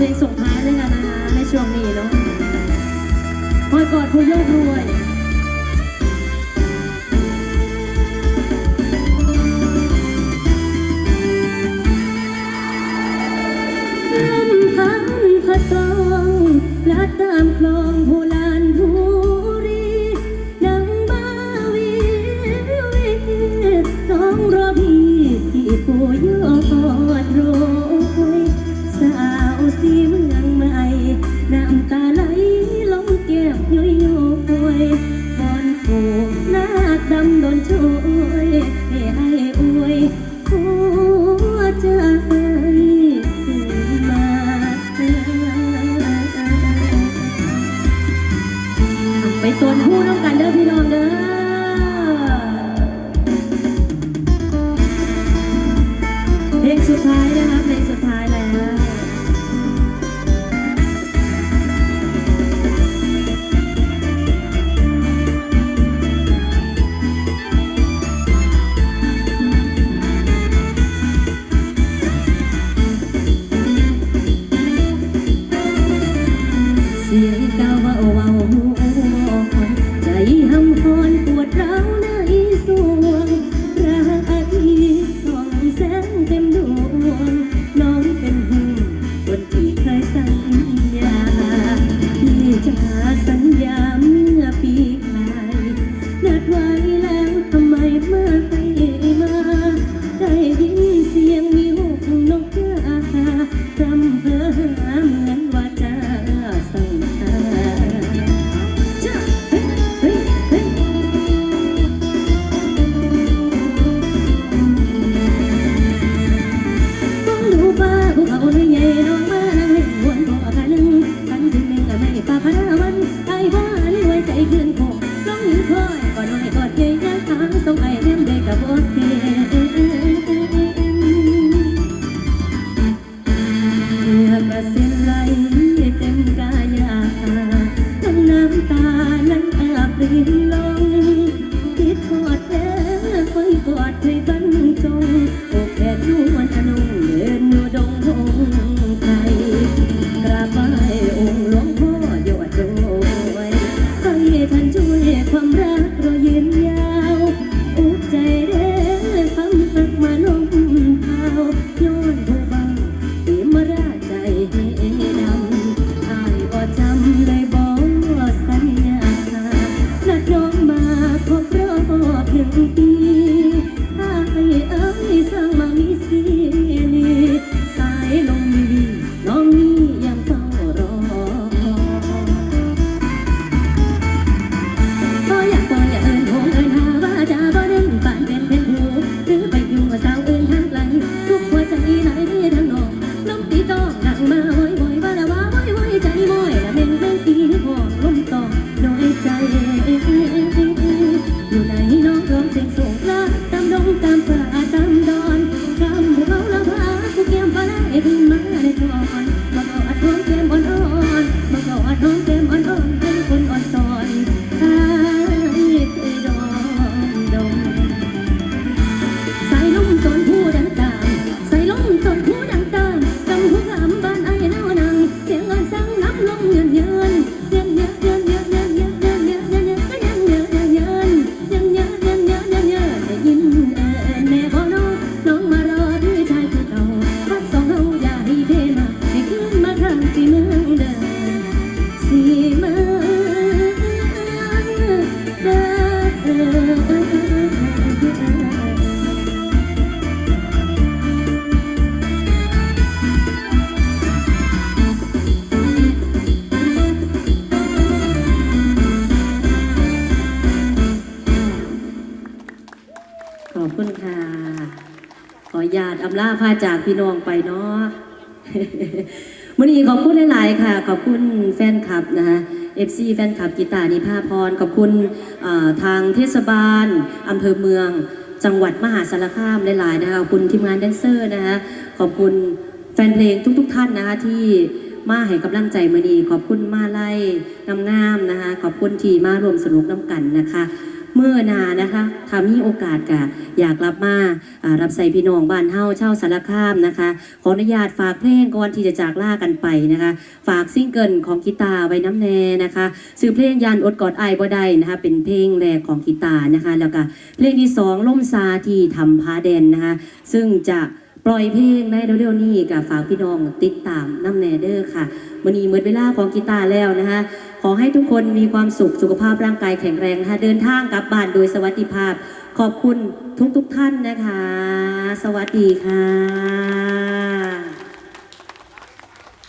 เพลงส่งท้ายด้วยกันนะคะในช่วงนี้เนาะคอยกอคุยโยกรวย Này, ญาตอำลาผ้าจากพี่น้องไปเนาะมื่อนี้ขอบคุณหลาย ๆ ค่ะ ขอบคุณแฟนคลับนะคะเอฟซีแฟนคลับกีตานิพาพร ขอบคุณทางเทศบาลอำเภอเมือง จังหวัดมหาสารคามหลาย ๆ นะคะขอบคุณทีมงานแดนเซอร์นะคะขอบคุณแฟนเพลงทุก ๆ ท่านนะคะที่มาให้กำลังใจมือนีขอบคุณมาไล่งามๆนะคะ ขอบคุณที่มาร่วมสนุกน้ำกันนะคะ เมื่อนานะคะถ้ามีโอกาสกะอยากรับมาารับใส่พี่น้องบ้านเฮาเช่าสารคามนะคะ ขออนุญาตฝากเพลงก่อนที่จะจากลากันไปนะคะ ฝากซิงเกิลของกีตาร์ไว้น้ำแน่นะคะสื่อเพลงยานอดกอดไอายบ่ได้นะคะ เป็นเพลงแรกของกีตาร์นะคะ แล้วก็เพลงที่สองล่มซาที่ทำพาแดนนะคะ ซึ่งจะ ปล่อยเพลงในเร็วๆนี้กับฝากพี่น้องติดตามน้ำแนเดอร์ค่ะวันนี้หมดเวลาของกีตาร์แล้วนะคะขอให้ทุกคนมีความสุขสุขภาพร่างกายแข็งแรงนะคะเดินทางกลับบ้านโดยสวัสดิภาพ ขอบคุณทุกๆทท่านนะคะ สวัสดีค่ะ